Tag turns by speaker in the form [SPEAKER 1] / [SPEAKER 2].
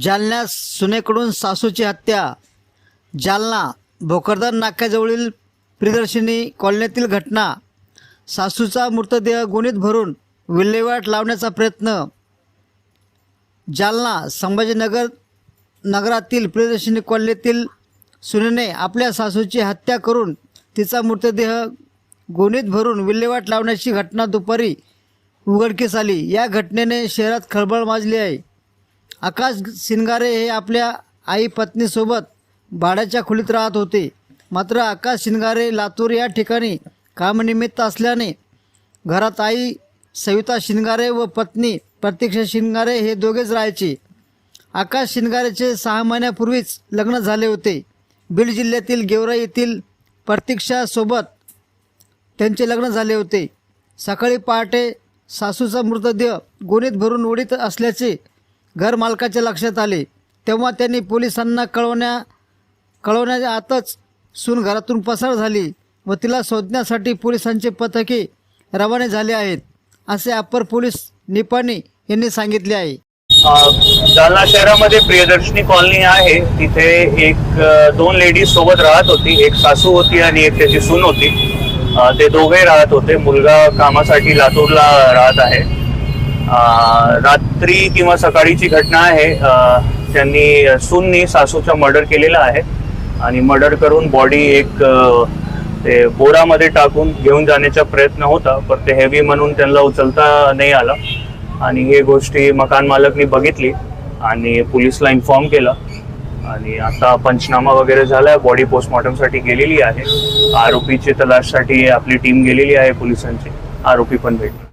[SPEAKER 1] जालन्यात सुनेकडून सासूची हत्या. जालना भोकरदार नाक्याजवळील प्रियदर्शिनी कॉलनीतील घटना. सासूचा मृतदेह गुणीत भरून विल्हेवाट लावण्याचा प्रयत्न. जालना संभाजीनगर नगरातील प्रियदर्शिनी कॉलनीतील सुनेने आपल्या सासूची हत्या करून तिचा मृतदेह गुणीत भरून विल्हेवाट लावण्याची घटना दुपारी उघडकीस आली. या घटनेने शहरात खळबळ माजली आहे. आकाश शिंगारे हे आपल्या आई पत्नीसोबत भाड्याच्या खोलीत राहत होते. मात्र आकाश शिंगारे लातूर या ठिकाणी कामनिमित्त असल्याने घरात आई सविता शिंगारे व पत्नी प्रतीक्षा शिंगारे हे दोघेच राहायचे. आकाश शिंगारेचे सहा महिन्यापूर्वीच लग्न झाले होते. बीड जिल्ह्यातील गेवरा येथील प्रतीक्षासोबत त्यांचे लग्न झाले होते. सकाळी पहाटे सासूचा मृतदेह गोणीत भरून उडीत असल्याचे घर मालकाच्या लक्षात आले तेव्हा त्यांनी पोलिसांना कळवण्या कळवण्याच्या आतच सून घरातून पसार झाली व तिला शोधण्यासाठी पोलिसांचे पथके रवाने झाले आहेत असे अप्पर पोलीस निपाणी यांनी सांगितले आहे.
[SPEAKER 2] जालना शहरामध्ये प्रियदर्शनी कॉलनी आहे. तिथे एक दोन लेडीज सोबत राहत होती. एक सासू होती आणि एक त्याची सून होती. ते दोघे राहत होते. मुलगा कामासाठी लातूरला राहत आहे. रात्री किंवा सकाळीची घटना आहे. त्यांनी सूननी सासूचा मर्डर केलेला आहे. आणि मर्डर करून बॉडी एक ते बोरामध्ये टाकून घेऊन जाण्याचा प्रयत्न होता. पण ते हेवी म्हणून त्यांना उचलता नाही आला. आणि हे गोष्टी मकान मालकनी बघितली आणि पोलिसला इन्फॉर्म केलं. आणि आता पंचनामा वगैरे झालाय. बॉडी पोस्टमॉर्टमसाठी गेलेली आहे. आरोपीची तलाशसाठी आपली टीम गेलेली आहे पोलिसांची. आरोपी पण भेटले